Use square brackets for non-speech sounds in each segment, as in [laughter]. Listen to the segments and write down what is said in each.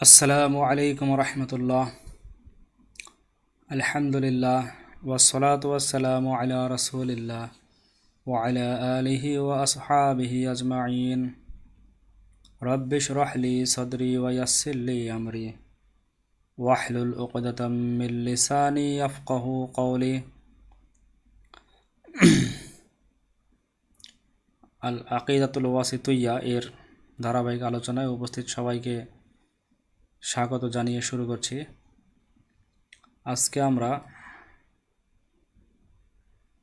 আসসালামু আলাইকুম রহমতুল্লাহ আলহামদুলিল্লাহ ওসলাত ওয়াসালাম আলা রসুলিল্লাহ وعلى آله وأصحابه أجمعين رب اشرح لي صدري ويسر لي أمري واحلل عقدة من لساني يفقه قولي [clears throat] আল আকিদাতুল ওয়াসিতুইয়া এর ধারাবাহিক আলোচনায় উপস্থিত সবাইকে স্বাগত জানিয়ে শুরু করছি। আজকে আমরা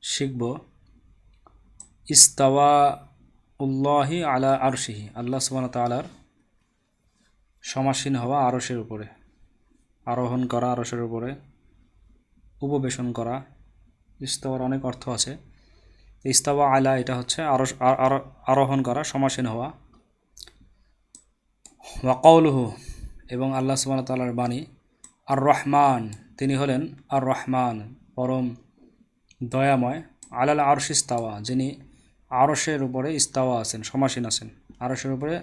শিখব ইস্তাওয়া উল্লাহি আলা আরশিহি, আল্লাহ সুবান তালার সমাসীন হওয়া আরসের উপরে, আরোহণ করা আরসের উপরে, উপবেশন করা। ইস্তাওয়ার অনেক অর্থ আছে। ইস্তাওয়া আলা এটা হচ্ছে আরস আরোহণ করা, সমাসীন হওয়া। ওয়াকাউলহু এবং আল্লাহ সুবান তাল্লার বাণী আর রহমান তিনি হলেন আর রহমান পরম দয়াময়, আলাল আরশ ইস্তাওয়া, যিনি আরসের উপরে ইস্তাওয়া আছেন, সমাসীন আছেন আরসের উপরে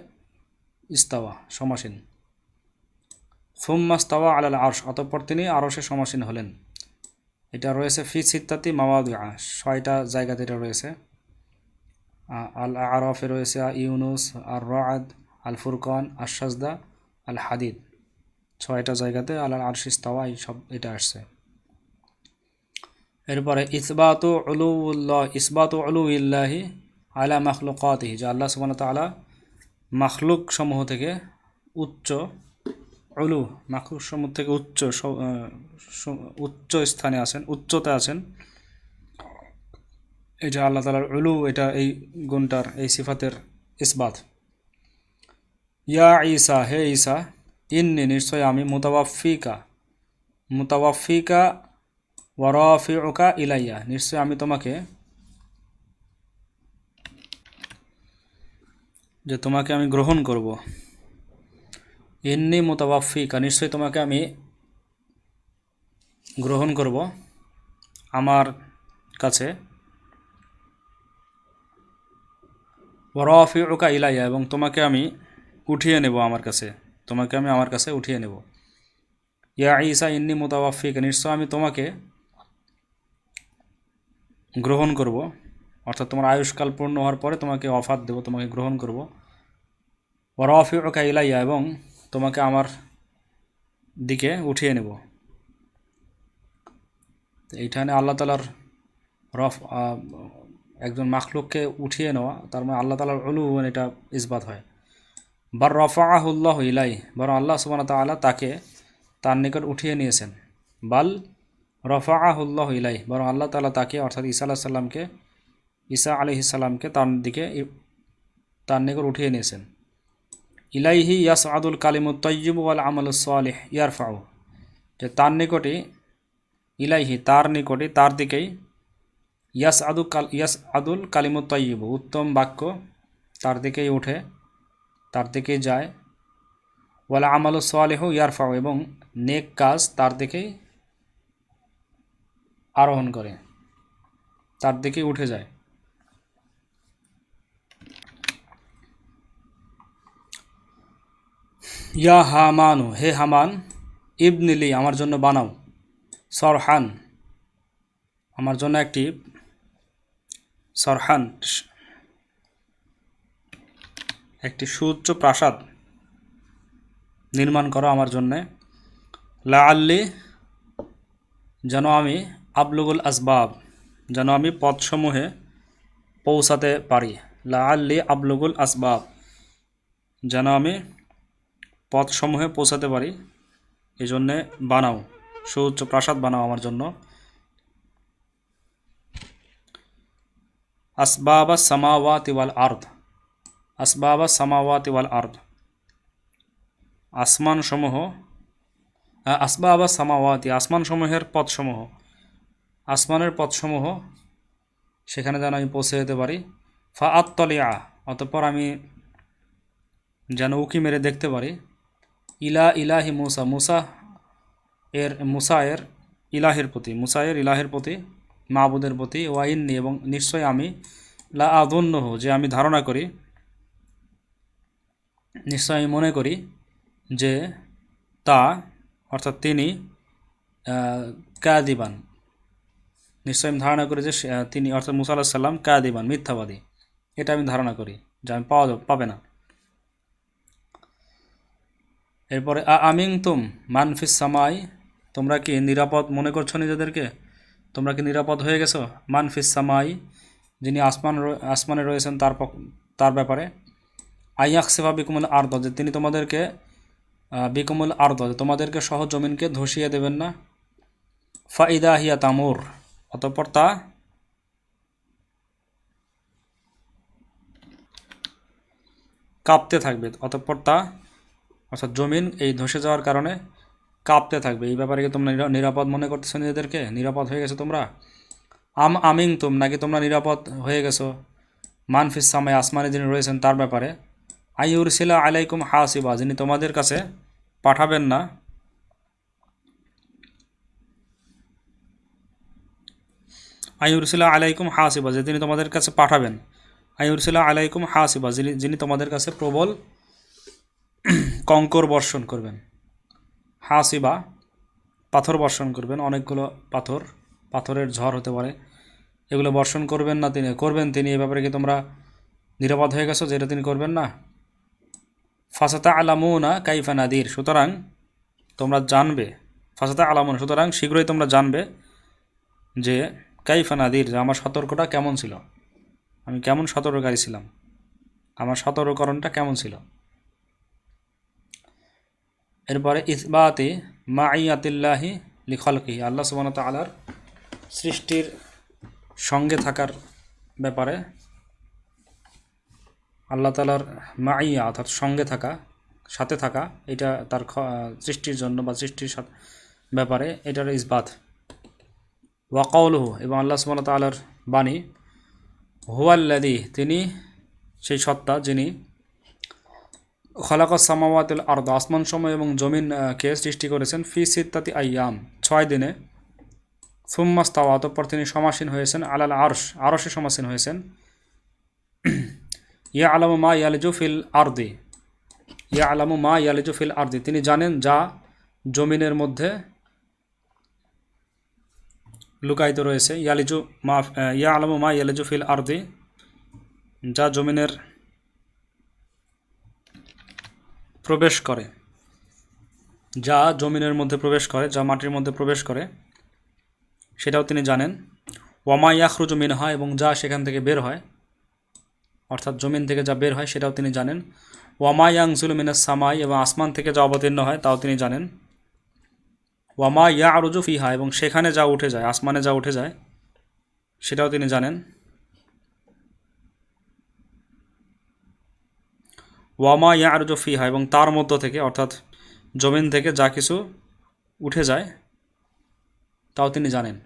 ইস্তাওয়া, সমাসীন। ফুম্মাস্তাওয়া আলাল আরশ, অতঃপর তিনি আরসে সমাসীন হলেন। এটা রয়েছে ফি সিত্তাতি মাওয়াদিয়া ছয়টা জায়গাতে এটা রয়েছে। আল আরফে রয়েছে ইউনুস আর রাদ আল ফুরকান আশাজদা আল হাদিদ ছয়টা জায়গাতে আরশিস তাওয়া এই সব এটা আসছে। এরপরে, ইসবাত উল্লাহ ইসবাত আলু ইল্লাহি আলা মাখলুকাতিহি, যে আল্লাহ সুবান তালা মাখলুক সমূহ থেকে উচ্চ অলু মাখলুক সমূহ থেকে উচ্চ উচ্চ স্থানে আছেন, উচ্চতে আছেন। এটা আল্লাহ তালার উলু, এটা এই গুণটার, এই সিফাতের ইসবাত। ইয়া ঈসা হে ঈসা ইন্নি নিশ্চয় আমি মুতাওয়াফিকা মুতাওয়াফিকা ওয়ারফিউকা ইলাইয়া নিশ্চয় আমি তোমাকে যে তোমাকে আমি গ্রহণ করব। ইন্নি মুতাওয়াফিকা নিশ্চয় তোমাকে আমি গ্রহণ করব আমার কাছে। ওয়ারফিউকা ইলাইয়া এবং তোমাকে আমি উঠিয়ে নেব আমার কাছে। তোমাকে আমি আমার কাছে উঠিয়ে নেব। ইয়া ঈসা, ইন্নি মোতাবাফিক নিশ্চয় আমি তোমাকে গ্রহণ করব। অর্থাৎ তোমার আয়ুষ্কাল পূর্ণ হওয়ার পরে তোমাকে অফাত দেব, তোমাকে গ্রহণ করব। ওরফিউকা ইলাইয়া, এবং তোমাকে আমার দিকে উঠিয়ে নেব। এইখানে আল্লাহ তালার রফ একজন মাখলুককে উঠিয়ে নেওয়া, তার মানে আল্লাহ তালার অলু এটা ইসবাত হয়। বার রফাহুল্লাহ ইলাই বরং আল্লাহ সুবান তাল্লাহ তাকে তার নিকট উঠিয়ে নিয়েছেন। বাল রফাহুল্লাহ ইলাই বরং আল্লাহ তালা তাকে, অর্থাৎ ঈসা আল্লাহ সাল্লামকে ঈসা আলি সাল্লামকে তার দিকে তার নিকট উঠিয়ে নিয়েছেন। ইলাইহি ইয়াস আদুল কালিমুত তৈব ওয়াল আমল সালেহ ইয়ারফাউ, যে তার নিকটে, ইলাইহি তার নিকটে, তার দিকেই ইয়াস আদু কাল ইয়াস আদুল কালিমুত তৈব উত্তম বাক্য তার দিকেই উঠে তার দিকে যায়। ওয়ালা আমাল সোয়ালেহ ইয়ারফাও এবং নেক কাজ তার দিকেই আরোহণ করে। তার দিকে উঠে যায়। ইয়া হামানু, হে হামান ইবনিলি আমার জন্য বানাও। সরহান, আমার জন্য একটি সরহান। একটি সুউচ্চ প্রাসাদ নির্মাণ করো আমার জন্যে। লা আল্লি যেন আমি আবলুগুল আসবাব, যেন আমি পথসমূহে পৌঁছাতে পারি। লা আল্লি আবলুগুল আসবাব, যেন আমি পথসমূহে পৌঁছাতে পারি, এই জন্যে বানাও, সুউচ্চ প্রাসাদ বানাও আমার জন্য। আসবাবা সামাওয়াতি ওয়াল আর্দ আসবাবা সামাওয়াতি ওয়াল আর্দ। আসমানসমূহ আসবাবা সামাওয়াতি, আসমানসমূহের পথসমূহ। আসমানের পথসমূহ সেখানে যেন আমি পৌঁছে যেতে পারি। ফা আত্তলিয়া অতঃপর আমি যেন উকি মেরে দেখতে পারি। ইলা ইলাহি মুসা মুসা এর মুসা এর ইলাহের প্রতি, মুসা এর ইলাহের প্রতি মাহবুদের প্রতি ওয়াইননি এবং নিশ্চয় আমি লা আদন্নহ, যে আমি ধারণা করি। নিশ্চয় আমি মনে করি যে তা, অর্থাৎ তিনি কাদিবান। নিশ্চয় আমি ধারণা করি যে তিনি, অর্থাৎ মুসা আল্লাহ সাল্লাম কাদিবান, মিথ্যাবাদী। এটা আমি ধারণা করি, যে আমি পাওয়া, পাবে না। এরপরে আমিং তুম মানফিস সামাই? তোমরা কি নিরাপদ মনে করছ নিজেদেরকে? তোমরা কি নিরাপদ হয়ে গেছো? মানফিস সামাই? যিনি আসমান আসমানে রয়েছেন তার তার ব্যাপারে। আইয়াক সেবা বিকুমুল আর্দ, যে তিনি তোমাদেরকে বিকুমুল যে তোমাদেরকে সহ জমিনকে ধসিয়ে দেবেন না। ফাইদা হিয়া তামুর, অতঃপর তা কাঁপতে থাকবে, অতঃপর তা, অর্থাৎ জমিন এই ধসে যাওয়ার কারণে কাঁপতে থাকবে। এই ব্যাপারে কি তোমরা নিরাপদ মনে করতেছো নিজেদেরকে? নিরাপদ হয়ে গেছো তোমরা? আম আমিং তুম, নাকি তোমরা নিরাপদ হয়ে গেছো? মানফিস সামায় আসমানে যিনি রয়েছেন তার ব্যাপারে। আইউরসিলা আলাইকুম হাসিবা, যিনি তোমাদের কাছে পাঠাবেন না আইউরসিলা আলাইকুম হাসিবা যে তিনি তোমাদের কাছে পাঠাবেন আইউরসিলা আলাইকুম হাসিবা, যিনি যিনি তোমাদের কাছে প্রবল কঙ্কর বর্ষণ করবেন, হাসিবা পাথর বর্ষণ করবেন, অনেকগুলো পাথর, পাথরের ঝড় হতে পারে, এগুলো বর্ষণ করবেন না তিনি, করবেন তিনি, এ ব্যাপারে কি তোমরা নিরাপদ হয়ে গেছো যেটা তিনি করবেন না? ফাসাতা আলামুনা কাইফা নাদির। সুতরাং তোমরা জানবে ফাসাতা আলামুন সুতরাং শীঘ্রই তোমরা জানবে যে কাইফা নাদির, যে আমার সতর্কটা কেমন ছিল। আমি কেমন সতর্ককারী ছিলাম? আমার সতর্ককরণটা কেমন ছিল? এরপরে ইসবাতে মাইয়াতিল্লাহি লিখলকি আল্লাহ সুবান তালার সৃষ্টির সঙ্গে থাকার ব্যাপারে আল্লাহ তালার মাইয়া অর্থাৎ সঙ্গে থাকা, সাথে থাকা, এটা তার সৃষ্টির জন্য বা সৃষ্টির ব্যাপারে এটার ইসবাত। ওয়াকাউলহু এবং আল্লাহ সুবান তালার বাণী হুয়াল্লাদি তিনি সেই সত্তা যিনি খলাকত সামাওয়াতুল আর্দ, আসমান সময় এবং জমিন কে সৃষ্টি করেছেন, ফি সিত্তাতি আইয়াম, ছয় দিনে। সুম্মাস্তাওয়া অতঃপর তিনি সমাসীন হয়েছেন, আলাল আরশ, আরশে সমাসীন হয়েছেন। ইয়া আলামু মা ইয়ালিজু ফিল আর্দি। ইয়া আলামু মা ইয়ালিজু ফিল আর্দি। তিনি জানেন যা জমিনের মধ্যে লুকায়িত রয়েছে। ইয়ালিজু মা ইয়া আলামু মা ইয়ালিজু ফিল আর্দি, যা জমিনের প্রবেশ করে। যা জমিনের মধ্যে প্রবেশ করে, যা মাটির মধ্যে প্রবেশ করে, সেটাও তিনি জানেন। ওয়ামা ইয়াখরুজু মিনহা, এবং যা সেখান থেকে বের হয় অর্থাৎ জমিন থেকে যা বের হয় সেটাও তিনি জানেন। ওয়ামা ইয়াংজুল মিনাস সামাই এবং আসমান থেকে যা অবতীর্ণ হয় তাও তিনি জানেন। ওয়ামা ইয়া আরুজু ফিহা এবং সেখানে যা উঠে যায়, আসমানে যা উঠে যায়, সেটাও তিনি জানেন। ওয়ামা ইয়া আরুজু ফিহা এবং তার মধ্য থেকে, অর্থাৎ জমিন থেকে যা কিছু উঠে যায়, তাও তিনি জানেন।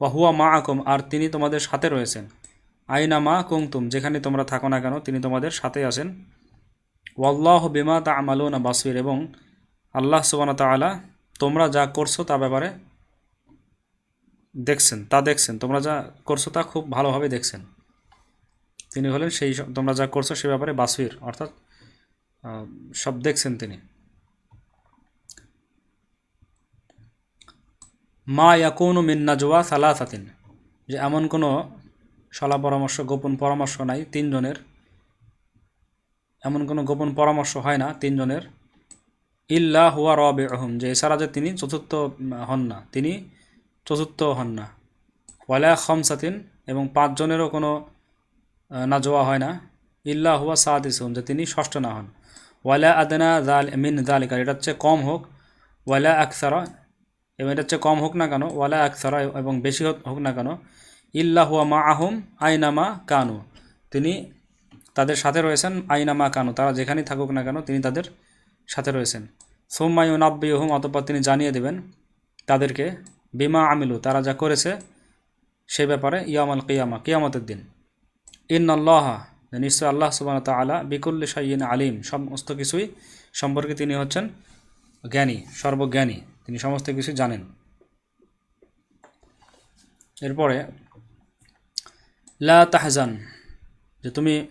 ওয়াহুয়া মা আকম আর তিনি তোমাদের সাথে রয়েছেন। আইনা মা কুমতুম যেখানে তোমরা থাকো না কেন, তিনি তোমাদের সাথে আছেন। ওয়াল্লাহ বিমা তা আমালুনা বাসির, এবং আল্লাহ সুবানা তালা তোমরা যা করছ তা ব্যাপারে দেখছেন, তা দেখছেন, তোমরা যা করছ তা খুব ভালোভাবে দেখছেন। তিনি হলেন সেই তোমরা যা করছ সে ব্যাপারে বাসির, অর্থাৎ সব দেখছেন তিনি। মা ইয়াকুনু মিন নাজওয়া সালাসাতিন, যে এমন কোনো সলা পরামর্শ গোপন পরামর্শ নাই তিনজনের। এমন কোনো গোপন পরামর্শ হয় না তিনজনের। ইল্লা হুয়া রবে আহম যে এছাড়া যে তিনি চতুর্থ হন না। তিনি চতুর্থ হন না। ওয়ালা খমসাতিন এবং পাঁচজনেরও কোনো আহ, নাজওয়া হয় না। ইল্লা হুয়া সাদিসুম যে তিনি ষষ্ঠ না হন। ওয়ালা আদনা জাল মিন জালিকা এটা হচ্ছে কম হোক। ওয়ালা আকসারা এবং এটা হচ্ছে কম হোক না কেন ওয়ালা আকসারা এবং বেশি হোক না কেন। ইল্লা হুয়া মা আহম আইনামা কানু। তিনি তাদের সাথে রয়েছেন আইনামা কানু। তারা যেখানেই থাকুক না কেন তিনি তাদের সাথে রয়েছেন। সোম্মায়ু নাব্বিহম অতঃপর তিনি জানিয়ে দেবেন তাদেরকে, বিমা আমিলু, তারা যা করেছে সে ব্যাপারে ইয়ামাল কিয়ামা, কিয়ামতের দিন। ইন আল্লাহ নিশ্চয় আল্লাহ সুবান তালা বিকুল্লি শাইন আলিম, সমস্ত কিছুই সম্পর্কে তিনি হচ্ছেন জ্ঞানী, সর্বজ্ঞানী। তিনি সমস্ত কিছু জানেন। এরপরে লা তাহজান, যে তুমি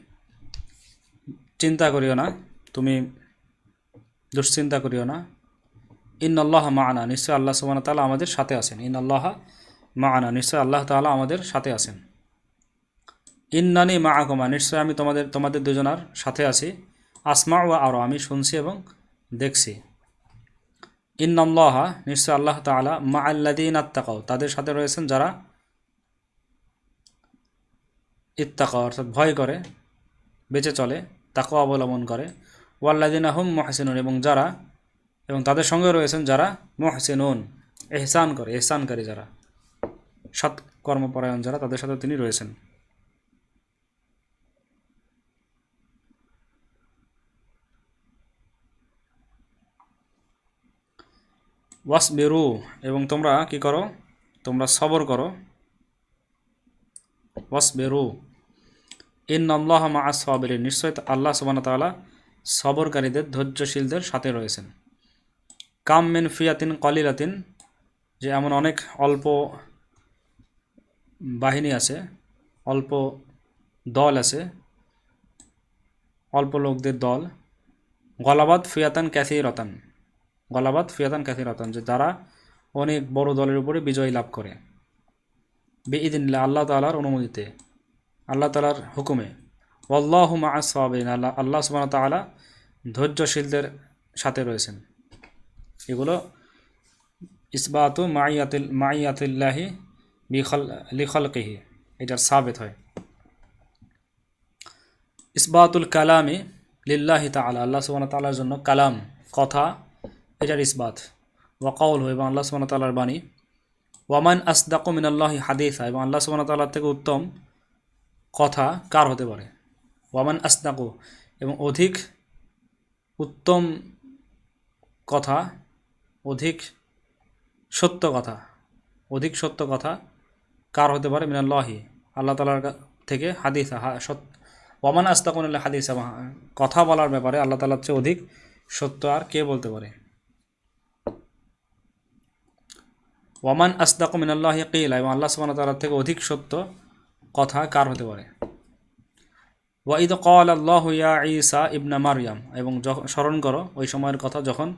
চিন্তা করিও না, তুমি দুশ্চিন্তা করিও না। ইন আল্লাহ মাআনা নিশ্চয় আল্লাহ সুবান তাআলা আমাদের সাথে আছেন। ইন আল্লাহ মাআনা নিশ্চয় আল্লাহ তাআলা আমাদের সাথে আছেন। ইন্নানি মা আকমা নিশ্চয় আমি তোমাদের তোমাদের দুজনার সাথে আছি। আসমা ও আরও, আমি শুনছি এবং দেখছি। ইন্নাল্লাহা, নিশ্চয় আল্লাহ তাআলা মা আল্লাদিন আত্মাকাও তাদের সাথে রয়েছেন যারা ইত্তাকা অর্থাৎ ভয় করে, বেঁচে চলে তাকে অবলম্বন করে। ওয়াল্লাদিন আহম মহসিনুন, এবং যারা, এবং তাদের সঙ্গে রয়েছেন যারা মহসিনুন, এহসান করে, এহসানকারী যারা, সৎ কর্মপরায়ণ যারা, তাদের সাথে তিনি রয়েছেন। ওয়াস বেরু এবং তোমরা কি করো? তোমরা সবর করো। ওয়াস বেরু ইন আল্লাহ মা সাবিরিন। নিশ্চয় আল্লাহ সুবান তাআলা সবরকারীদের, ধৈর্যশীলদের সাথে রয়েছেন। কাম মিন ফিয়াতিন কলিলাতিন, যে এমন অনেক অল্প বাহিনী আছে, অল্প দল আছে, অল্প লোকদের দল। গলাবাদ ফিয়াতান ক্যাথি রতান গলাবাদ ফিয়াতান ক্যাথি রতান যে তারা অনেক বড় দলের উপরে বিজয় লাভ করে। বেঈদিল্লা আল্লাহ তালার অনুমতিতে, আল্লাহ তালার হুকুমে। আল্লাহ মাসাবিন আল্লাহ আল্লাহ সুবাহ তালা ধৈর্যশীলদের সাথে রয়েছেন। এগুলো ইসবাতু মাইয়াতিল, মাইয়াতিল্লাহি বিখল, লিখলকিহি, এটার সাবেত হয়। ইসবাতুল কালামি লিল্লাহি তাআলা, আল্লাহ সুবহানাহু ওয়া তাআলার জন্য কালাম, কথা, এটার ইসবাত। ওয়াকাউল এবং আল্লাহ সুবহানাহু তালার বাণী। ওয়ামান আসদাকু মিনাল্লাহি হাদিসা, এবং আল্লাহ ওয়া তাআলার থেকে উত্তম কথা কার হতে পারে? ওয়ামান আসদাকু, এবং অধিক উত্তম কথা, অধিক সত্য কথা, অধিক সত্য কথা কার হতে পারে? মিনাল্লাহি, আল্লাহ তালার থেকে হাদিসা সত্য ওয়ামান আস্তাকুন হাদিসা কথা বলার ব্যাপারে আল্লাহ তালার চেয়ে অধিক সত্য আর কে বলতে পারে? ওয়ামান আসদাকু মিনাল্লাহি কিলা, এবং আল্লাহ সুবহানাহু তাআলার থেকে অধিক সত্য কথা কার হতে পারে? ওয়াইদ কল আল্লাহ ইয়া ঈসা ইবনা মারিয়াম এবং যখন স্মরণ করো, ওই সময়ের কথা যখন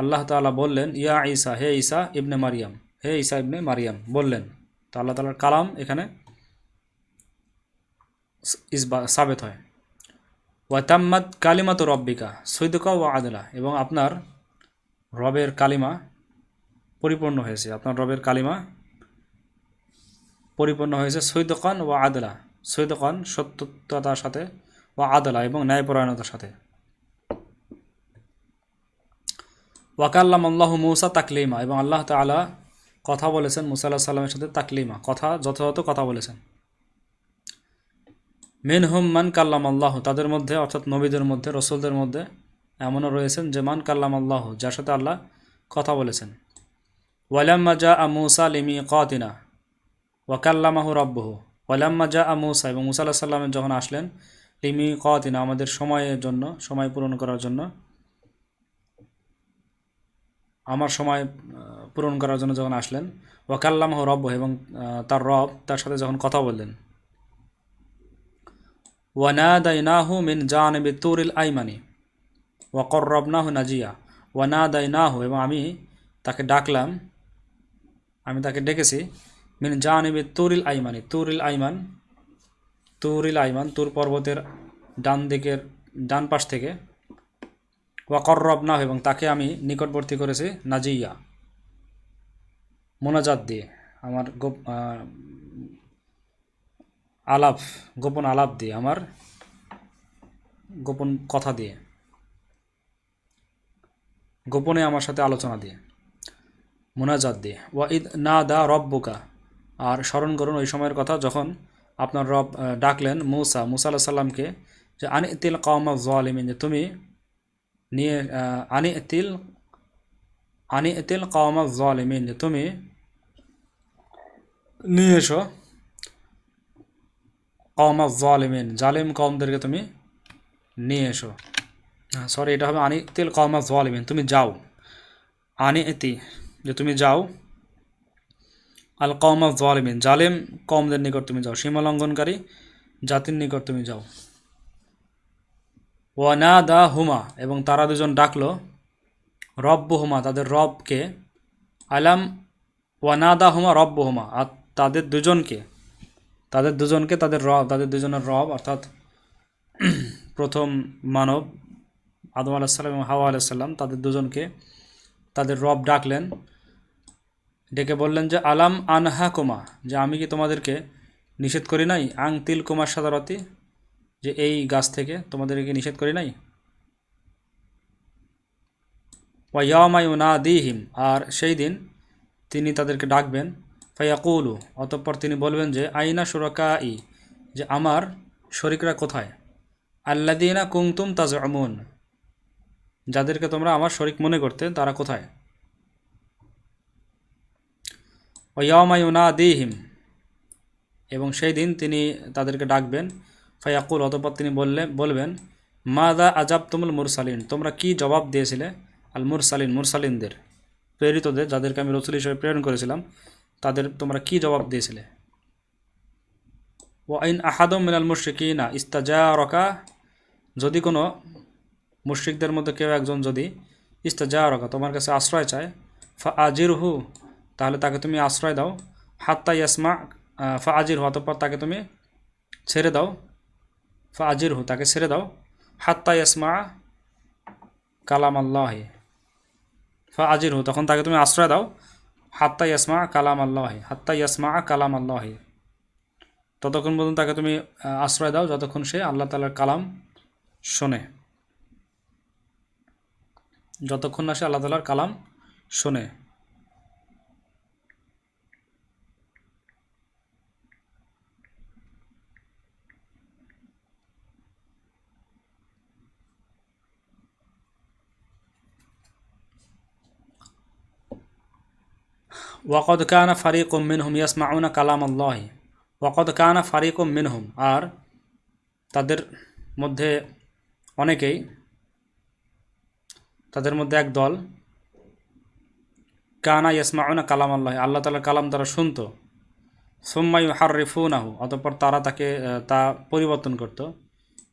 আল্লাহ তাআলা বললেন, ইয়া ঈসা, হে ঈসা ইবনে মারিয়াম হে ঈসা ইবনে মারিয়াম বললেন, তো আল্লাহ তালার কালাম এখানে ইসবা, সাবেত হয়। ওয়া ওয়াতাম্মাদ কালিমা তো রব্বিকা, সৈদকা ও আদলা, এবং আপনার রবের কালিমা পরিপূর্ণ হয়েছে। আপনার রবের কালিমা পরিপূর্ণ হয়েছে সৈদকান ও আদলা। সৈদকান সত্যতার সাথে ও আদলা এবং ন্যায়পরায়ণতার সাথে। ওয়াকাল্লাম আল্লাহ মৌসা তাকলিমা এবং আল্লাহ তালা কথা বলেছেন, মুসা আল্লাহ সাল্লামের সাথে তাকলিমা, কথা যথাযথ কথা বলেছেন। মেন হুম মান কাল্লাম আল্লাহ তাদের মধ্যে অর্থাৎ নবীদের মধ্যে, রসুলদের মধ্যে এমনও রয়েছেন যে মান কাল্লাম আল্লাহ যার সাথে আল্লাহ কথা বলেছেন। ওয়ালাম্মা জা আ মুসা লিমি কাতিনা ওয়াকাল্লামাহু রব্বহু। ওয়ালাম্মা জা আ মুসা, এবং মুসা আল্লাহ যখন আসলেন লিমি কাতিনা আমাদের সময়ের জন্য, সময় পূরণ করার জন্য, আমার সময় পূরণ করার জন্য যখন আসলেন ওয়াকাল্লামাহ রব্ব এবং তার রব তার সাথে যখন কথা বললেন ওয়ানাদাইনাহু মিন জানবি তুরিল আইমানি ওয়াকর রবনাহু নাজিয়া ওয়ানাদাইনাহু এবং আমি তাকে ডাকলাম আমি তাকে ডেকেছি। মিন জানবি তুরিল আইমানি, তুরিল আইমান তুরিল আইমান, তুর পর্বতের ডান দিকের, ডান পাশ থেকে। ওয়াকর রবনাহ এবং তাকে আমি নিকটবর্তী করেছি নাজিয়া, মোনাজাত দিয়ে, আমার গোপ আলাপ, গোপন আলাপ দিয়ে, আমার গোপন কথা দিয়ে, গোপনে আমার সাথে আলোচনা দিয়ে। মোনাজাত দিয়ে। ওয়াঈদ না দা রব রব্বুকা। আর স্মরণ করুন ওই সময়ের কথা যখন আপনার রব ডাকলেন মৌসা, মুসা আল্লাহ সাল্লামকে যে, আনি তিল কওমা জলিমিন যে, তুমি নিয়ে আনি তিল আনি তিল কওমা জলিমিন যে, তুমি নিয়ে এসো কওমা জলিমিন জালিম কওমদেরকে তুমি নিয়ে এসো। সরি এটা হবে আনি তিল কওমা জলিমিন তুমি যাও। আনি এতি যে তুমি যাও। আল কওমা জলিমিন জালেম কমদের নিকট তুমি যাও, সীমা লঙ্ঘনকারী জাতির নিকট তুমি যাও। ওয়ানা দা হুমা এবং তারা দুজন ডাকলো, রব্বহুমা, তাদের রবকে। আলাম ওয়ানা দা হুমা রব্বহুমা, আর তাদের দুজনকে তাদের দুজনকে তাদের রব তাদের দুজনের রব, অর্থাৎ [clears throat] প্রথম মানব, আদম আলাহিসাল্লাম এবং হাওয়া আলাইসাল্লাম তাদের দুজনকে তাদের রব ডাকলেন। ডেকে বললেন যে, আলাম আনহা কুমা যে আমি কি তোমাদেরকে নিষেধ করি নাই? আং তিল কুমার সাদারতি, যে এই গাছ থেকে তোমাদেরকে নিষেধ করি নাই? ওয়াইয়ামাই না দিহিম আর সেই দিন তিনি তাদেরকে ডাকবেন ফাইয়াকুলু অতঃপর তিনি বলবেন যে, আইনা সুরকা ই যে আমার শরিকরা কোথায়? আল্লাদিনা কুংতুম তাজ আমুন যাদেরকে তোমরা আমার শরিক মনে করতে, তারা কোথায়? ওয়ামায়ুনা দিহিম এবং সেই দিন তিনি তাদেরকে ডাকবেন। ফায়াকুল অতপর তিনি বললে বলবেন মা দা আজাব তুমুল মুরসালিন? তোমরা কি জবাব দিয়েছিলে? আল মুরসালিন মুরসালিনদের প্রেরিতদের, যাদেরকে আমি রসুল হিসেবে প্রেরণ করেছিলাম, তাদের তোমরা কি জবাব দিয়েছিলে? ও আইন আহাদম মিনাল মুশ্রিকিনা ইস্তাজা রকা যদি কোনো মুশ্রিকদের মধ্যে কেউ একজন যদি ইস্তাজা রকা তোমার কাছে আশ্রয় চায় ফা আজির হু তাহলে তাকে তুমি আশ্রয় দাও। হাত্তা ইয়াসমা ফা আজির হু, অতঃপর তাকে তুমি ছেড়ে দাও। ফা আজির হু, তাকে ছেড়ে দাও। হাত্তা ইয়াসমা কালাম আল্লাহে ফা আজির হু, তখন তাকে তুমি আশ্রয় দাও। হাত্তা ইয়াসমা কালাম আল্লাহে হাত্তা ইয়াসমা কালাম আল্লাহে ততক্ষণ পর্যন্ত তাকে তুমি আশ্রয় দাও, যতক্ষণ সে আল্লাহ তালার কালাম শোনে। যতক্ষণ না সে আল্লাহ তালার কালাম শোনে। ওয়াকদ কানা ফারিকুম মিনহুম ইয়াসমাউনা কালাম আল্লাহ ওয়াকদ কানা ফারিকুম মিনহুম আর তাদের মধ্যে অনেকেই তাদের মধ্যে এক দল কানা ইয়াসমাউনা কালাম আল্লাহ আল্লাহ তালার কালাম তারা শুনতো। সোম্মাই হার রিফুনাহু অতঃপর তারা তাকে তা পরিবর্তন করত।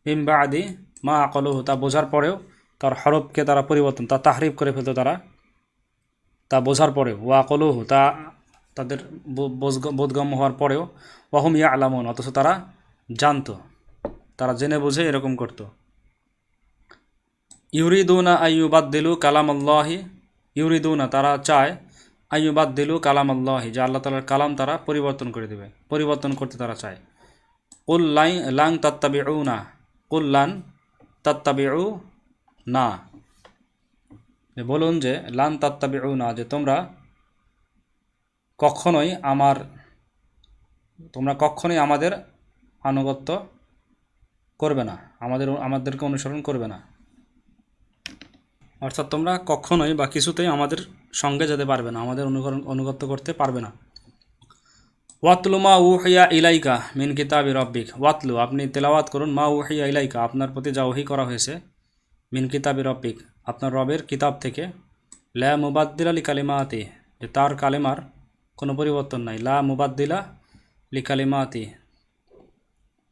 মিম্বা আদি মা আকলহু, তা বোঝার পরেও তার হরফকে তারা পরিবর্তন, তা তাহরিফ করে ফেলতো তারা। তা বোঝার পরেও, ওয়া কলুহু তা তাদের বোধগম্য হওয়ার পরেও ওয়াহুম ইয়া আলামন অথচ তারা জানতো, তারা জেনে বুঝে এরকম করতো। ইউরিদুনা আইয়ুবাদ দিলু কালাম আল্লাহি ইউরিদুনা, তারা চায় আইয়ুবাদ দিলু কালাম আল্লাহি যে আল্লাহ তালার কালাম তারা পরিবর্তন করে দেবে, পরিবর্তন করতে তারা চায়। কুল লাই লাং তাত্তাবিউ না কুল লান তাত্তাবিউ না যে বলুন যে, লান তাত্তাবিউ না যে তোমরা কখনোই আমার, তোমরা কখনোই আমাদের আনুগত্য করবে না, আমাদের, আমাদেরকে অনুসরণ করবে না। অর্থাৎ তোমরা কখনোই বা কিছুতেই আমাদের সঙ্গে যেতে পারবে না, আমাদের অনুকরণ, অনুগত্য করতে পারবে না। ওয়াতলু মা উহিয়া ইলাইকা মিন কিতাবি রব্বিক। ওয়াতলু, আপনি তেলাওয়াত করুন, মা উহিয়া ইলাইকা, আপনার প্রতি যা ওহি করা হয়েছে, মিন কিতাবি রব্বিক। আপনার রবের কিতাব থেকে, লা মুবাদ্দিল আলী কালিমাতি যে তার কালেমার কোনো পরিবর্তন নাই। লা মুবাদ্দিলা লি কালিমাতি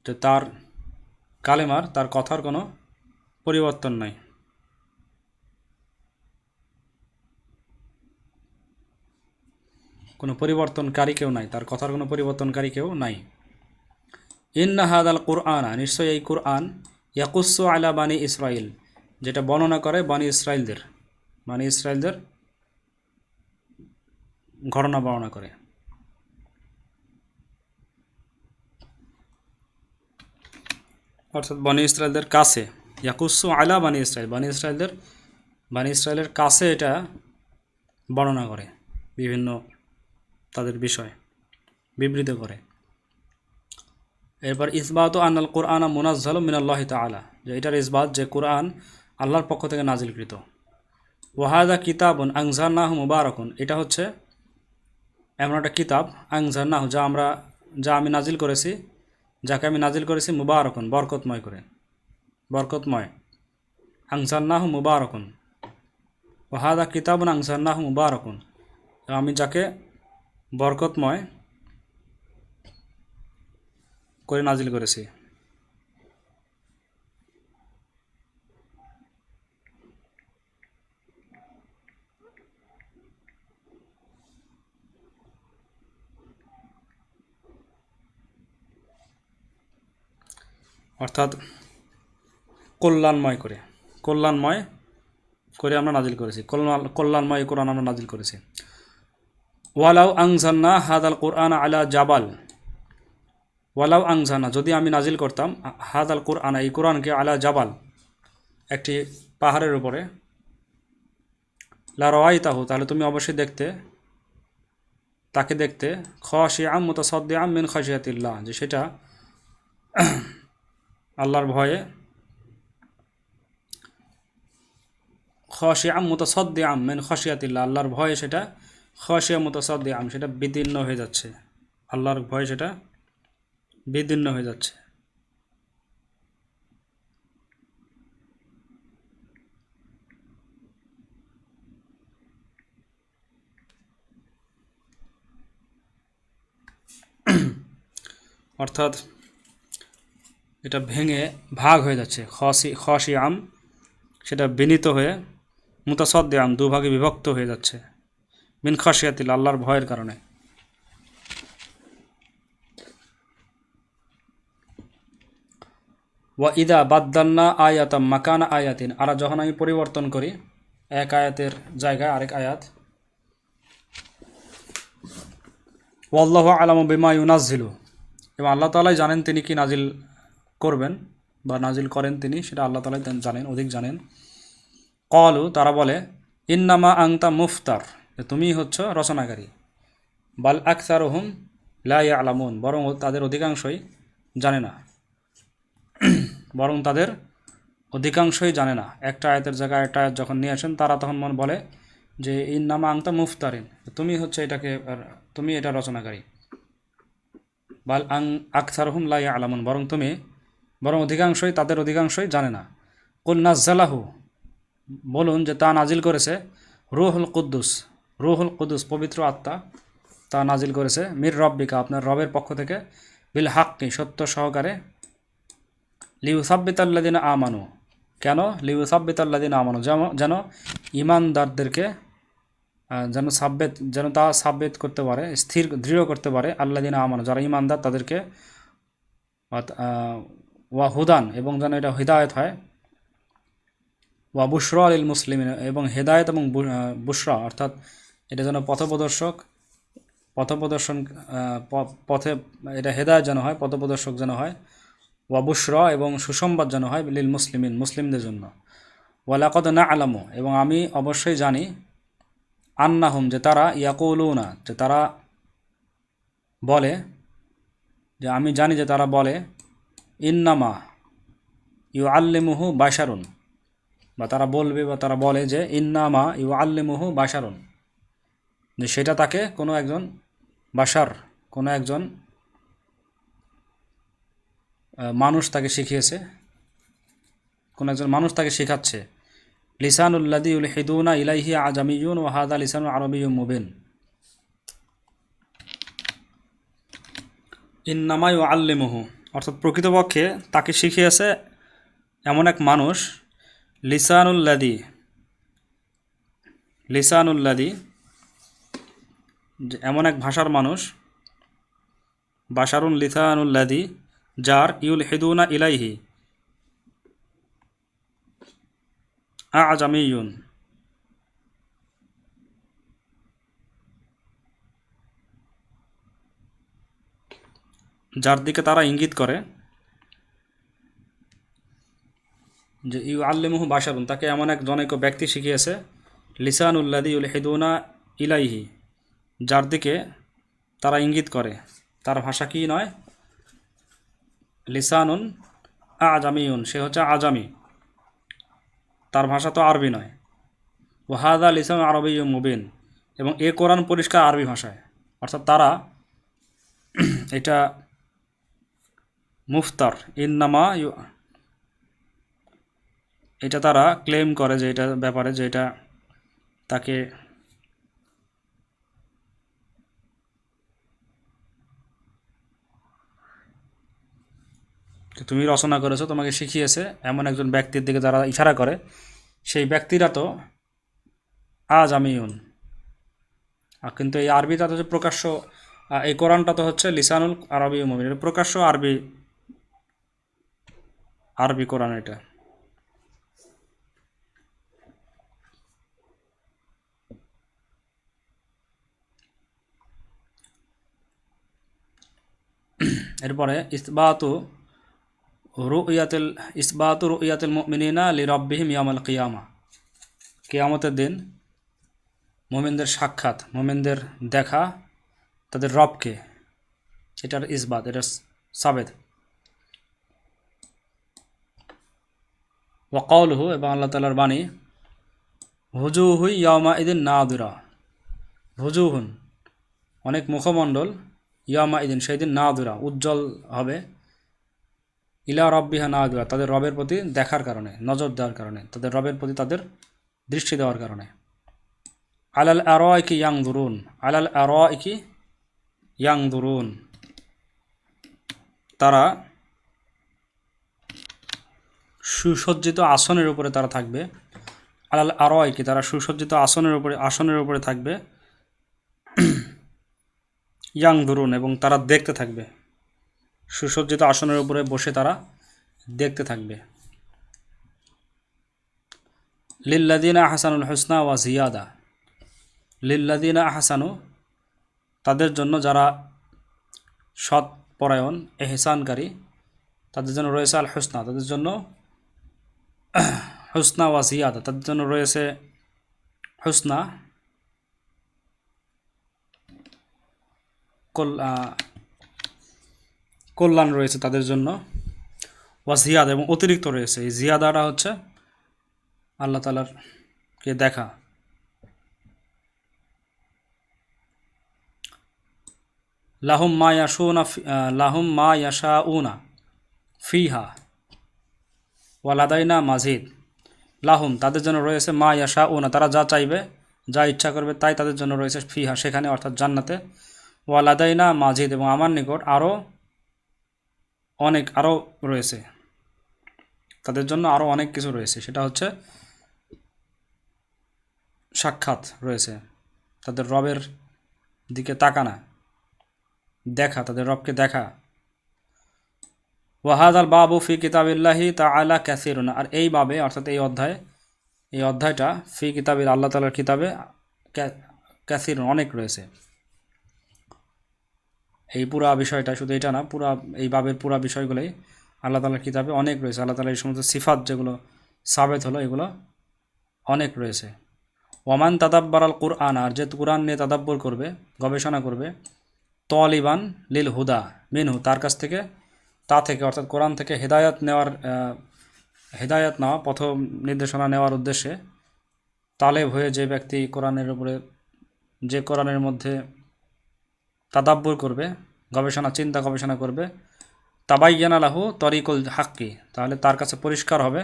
যে তার কালেমার, তার কথার কোনো পরিবর্তন নাই। কোনো পরিবর্তনকারী কেউ নাই, তার কথার কোনো পরিবর্তনকারী কেউ নাই। ইন্না হাদাল কুরআনা, নিশ্চয়ই এই কুরআন ইয়াকুসু আলা বানি ইসরাইল যেটা বর্ণনা করে বানি ইসরাইলদের। বানি ইসরাইলদের ঘটনা বর্ণনা করে। অর্থাৎ বানি ইসরায়েলদের কাছে, ইয়াকুসু আলা বানি ইসরায়েল বানি ইসরায়েলদের বানি ইসরায়েলের কাছে এটা বর্ণনা করে, বিভিন্ন তাদের বিষয় বিবৃত করে। এরপর ইসবাত আনাল কোরআন মুনাজ্জাল মিনাল্লাহ তালা যে এটার ইসবাত যে কোরআন আল্লাহর পক্ষ থেকে নাজিলকৃত। ওয়াহাদা কিতাবন আংজান্নাহ মুবারকুন। এটা হচ্ছে এমন একটা কিতাব আংজান্নাহ যা আমরা, যা আমি নাজিল করেছি, যাকে আমি নাজিল করেছি মুবারকুন, বরকতময় করে। বরকতময়। মুবারকুন। ওয়াহাদা কিতাবন আংজান্নাহ মুবারকুন। আমি যাকে বরকতময় করে নাজিল করেছি। অর্থাৎ কল্যাণময় করে। কল্যাণময় করে আমরা নাজিল করেছি। কল্যাণ কল্যাণময় কোরআন আমরা নাজিল করেছি। ওয়ালাউ আংজান্না হাদাল কোরআন আলা জাবাল। ওয়ালাউ আংজানা যদি আমি নাজিল করতাম, হাদাল কোরআন, এই কোরআনকে আলা জাবাল, একটি পাহাড়ের উপরে, লা রওয়াই তাহু তাহলে তুমি অবশ্যই দেখতে, তাকে দেখতে খসি আম মুতাসদ্দি আম মিন খাসিয়াতিল্লাহ যে সেটা আল্লাহর ভয়ে। খসি আম মুতাসদ্দি আম মিন খাসিয়াতিল্লাহ আল্লাহর ভয়ে সেটা খসিয়া মুতাসদ্দি আম সেটা বিদীর্ণ হয়ে যাচ্ছে। আল্লাহর ভয়ে সেটা বিদীর্ণ হয়ে যাচ্ছে। অর্থাৎ এটা ভেঙে ভাগ হয়ে যাচ্ছে। খসি খসি আম, সেটা বিনীত হয়ে মুতাসদ্দে আম দুভাগে বিভক্ত হয়ে যাচ্ছে। মিন খসিয়াতিল, আল্লাহর ভয়ের কারণে। ওয়া ইদা বাদ্দান্না আয়াতাম মাকানা আয়াতিন, আর যখন আমি পরিবর্তন করি, এক আয়াতের জায়গায় আরেক আয়াত। ওয়াল্লাহ আলাম বিমা ইউনাজিলু এবং আল্লাহ তালাই জানেন তিনি কি নাজিল করবেন বা নাজিল করেন তিনি, সেটা আল্লাহ তালাই জানেন, অধিক জানেন। কলু তারা বলে, ইন্নামা আংতা মুফতার তুমি হচ্ছ রচনাকারী। বাল আকসার হুম লাই আলামুন বরং তাদের অধিকাংশই জানে না। বরং তাদের অধিকাংশই জানে না। একটা আয়াতের জায়গায় একটা আয়াত যখন নিয়ে আসেন, তারা তখন মন বলে যে, ইন্নামা আংতা মুফতারিন তুমি হচ্ছে এটাকে তুমি এটা রচনাকারী। বাল আং আকসার হুম লাই আলামুন বরং তুমি বরং অধিকাংশই তাদের অধিকাংশই জানে না। কুল নাজ্জালাহু, বলুন যে তা নাজিল করেছে রুহুল কুদ্দুস। রুহুল কুদ্দুস, পবিত্র আত্মা, তা নাজিল করেছে মির রব্বিকা, আপনার রবের পক্ষ থেকে বিল হাক্কি, সত্য সহকারে। লিউ সাব্বিতাল্লাদিন আমানু, কেন লিউ সাব্বিতাল্লাদিন আমানু? যেন ইমানদারদেরকে যেন সাব্বেত, যেন তা সাব্বেত করতে পারে, স্থির, দৃঢ় করতে পারে আল্লাদিন আমানু, যারা ইমানদার তাদেরকে ওয়া হুদান, এবং যেন এটা হৃদায়ত হয়। ওয়া বুশরা আলিল মুসলিম এবং হেদায়ত এবং বুশরা, অর্থাৎ এটা যেন পথপ্রদর্শক, পথপ্রদর্শন পথে এটা হেদায়ত যেন হয়, পথপ্রদর্শক যেন হয়। ওয়া বুশরা, এবং সুসংবাদ যেন হয় লিল মুসলিমিন, মুসলিমদের জন্য। ওয়ালাকদ না আলামু এবং আমি অবশ্যই জানি, আন্নাহুম, যে তারা ইয়াকুলুনা, যে তারা বলে, যে আমি জানি যে তারা বলে ইন্নামা ইউ আল্লিমুহু বাসারুন বা তারা বলবে বা তারা বলে যে ইন্নামা ইউ আল্লিমুহু বাসারুন যে সেটা তাকে কোনো একজন বাসার কোনো একজন মানুষ তাকে শিখিয়েছে, কোনো একজন মানুষ তাকে শেখাচ্ছে। লিসানুল্লাদি উল হিদুনা ইলাইহি আজামিউন ও হাদা লিসানুল আরবি মুবিন। ইন্নামা ইউ আল্লিমুহু অর্থাৎ প্রকৃতপক্ষে তাকে শিখিয়েছে এমন এক মানুষ, লিসানুল্লাদি। লিসানুল্লাদি এমন এক ভাষার মানুষ বাসারুন লিসানুল্লাদি, যার ইউল হেদুনা ইলাইহি। আজামিউন যার দিকে তারা ইঙ্গিত করে যে ইউ আল্লিমুহু বাসারুন তাকে এমন এক জনৈক ব্যক্তি শিখিয়েছে লিসানুল্লাদি উল হেদুনা ইলাইহি, যার দিকে তারা ইঙ্গিত করে। তার ভাষা কি নয়? লিসানুন আজামিউন, সে হচ্ছে আজামি। তার ভাষা তো আরবি নয়। ওয়াহাদা লিসান আরবি মুবিন, এবং এ কোরআন পরিষ্কার আরবি ভাষায়। অর্থাৎ তারা এটা মুফতার, ইন্নামা এটা তারা ক্লেম করে যে এটা ব্যাপারে, যে এটা তাকে তুমি রচনা করেছ, তোমাকে শিখিয়েছে এমন একজন ব্যক্তির দিকে যারা ইশারা করে, সেই ব্যক্তিরা তো আজ আমিউন কিন্তু এই আরবিটা তো হচ্ছে প্রকাশ্য এই কোরআনটা তো হচ্ছে লিসানুল আরবি মুমিন প্রকাশ্য আরবি আরবি কোরআন এটা। এরপরে, ইসবাতু রুইয়াতুল ইসবাতু রুইয়াতুল মুমিনিনা লি রব্বিহিম ইয়ামাল কিয়ামা। কিয়ামতের দিন মোমেনদের সাক্ষাৎ, মোমেনদের দেখা তাদের রবকে, এটার ইসবাত এটা সাবেদ ওয়াকাউলহু এবং আল্লাহ তালার বাণী, হুজুহুই ইয়ামা ইদিন না নাদুরা, হুজুহুন, অনেক মুখমণ্ডল ইয়ামা ইদিন সেই দিন নাদুরা, উজ্জ্বল হবে, ইলা রব্বিহা নাদুরা, তাদের রবের প্রতি দেখার কারণে, নজর দেওয়ার কারণে, তাদের রবের প্রতি তাদের দৃষ্টি দেওয়ার কারণে। আলাল আরয়কি ইয়াং দুরুন আলাল আরয়কি ইয়াং দুরুন তারা সুসজ্জিত আসনের উপরে তারা থাকবে। আলাল আরয়কি তারা সুসজ্জিত আসনের উপরে আসনের উপরে থাকবে। ইয়াং দুরুন এবং তারা দেখতে থাকবে। সুসজ্জিত আসনের উপরে বসে তারা দেখতে থাকবে। লিল্লাদিনা হাসানুল হুসনা ওয়া জিয়াদা লিল্লাদিনা আহসানু তাদের জন্য যারা সৎ পরায়ণ এহসানকারী, তাদের জন্য রয়েছে আল হুসনা তাদের জন্য হুসনা ওয়া জিয়াদা তাদের জন্য রয়েছে হুসনা কল্যাণ রয়েছে তাদের জন্য। ওয়া জিয়াদা এবং অতিরিক্ত রয়েছে। এই জিয়াদাটা হচ্ছে আল্লাহ তালার কে দেখা। লাহুম মা ইয়াশুনা লাহুম মা ইয়াশাউনা ফিহা। ওয়ালাদাইনা মাজিদ। লাহুম, তাদের জন্য রয়েছে মা ইয়াশাউনা, তারা যা চাইবে, যা ইচ্ছা করবে তাই তাদের জন্য রয়েছে ফিহা, সেখানে অর্থাৎ জান্নাতে। ওয়ালাদাইনা মাজিদ এবং আমার নিকট আরও অনেক আরও রয়েছে। তাদের জন্য আরও অনেক কিছু রয়েছে। সেটা হচ্ছে সাক্ষাৎ রয়েছে। তাদের রবের দিকে তাকানা, দেখা, তাদের রবকে দেখা। ওয়াহাদ আল বাবু ফি কিতাবিল্লাহি তা আলা ক্যাসিরুন আর এই বাবে, অর্থাৎ এই অধ্যায়, এই অধ্যায়টা ফি কিতাবিল, আল্লাহ তালার কিতাবে ক্যাসির অনেক রয়েছে। এই পুরা বিষয়টা, শুধু এটা না, পুরা, এই বাবের পুরা বিষয়গুলোই আল্লাহ তালার কিতাবে অনেক রয়েছে। আল্লাহ তালার এই সমস্ত সিফাত যেগুলো সাবেত হলো, এগুলো অনেক রয়েছে। ওয়ামান তাদাব্বার আল কোরআন, আর যে কোরআন নিয়ে তাদাব্বর করবে, গবেষণা করবে, তলিবান লিল হুদা, মিনহু, তার কাছ থেকে তা থেকে, অর্থাৎ কোরআন থেকে হেদায়ত নেওয়ার হেদায়ত নেওয়া পথ নির্দেশনা নেওয়ার উদ্দেশ্যে তালেব হয়ে যে ব্যক্তি কোরআনের উপরে, যে কোরআনের মধ্যে তাদাব্বর করবে, গবেষণা, চিন্তা গবেষণা করবে, তাবাইয়ানা লাহু তরিকুল হাক্কি, তাহলে তার কাছে পরিষ্কার হবে,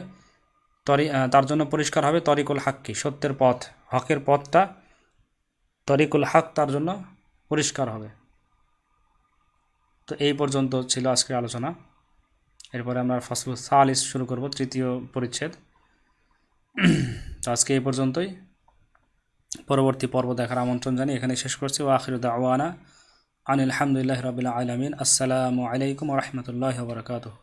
তরি তার জন্য পরিষ্কার হবে তরিকুল হাক্কি, সত্যের পথ, হকের পথটা তরিকুল হাক তার জন্য পরিষ্কার হবে। তো এই পর্যন্ত ছিল আজকের আলোচনা। এরপরে আমরা ফসল সালিস শুরু করব, তৃতীয় পরিচ্ছেদ। তো আজকে এই পর্যন্তই। পরবর্তী পর্ব দেখার আমন্ত্রণ জানিয়ে এখানে শেষ করছি। ও আখিরুদ্দা আওয়ানা আনিল আলহামদুলিল্লাহ রবিল আলমিন। আসসালামু আলাইকুম রহমতুল্লাহ বরকাতহ।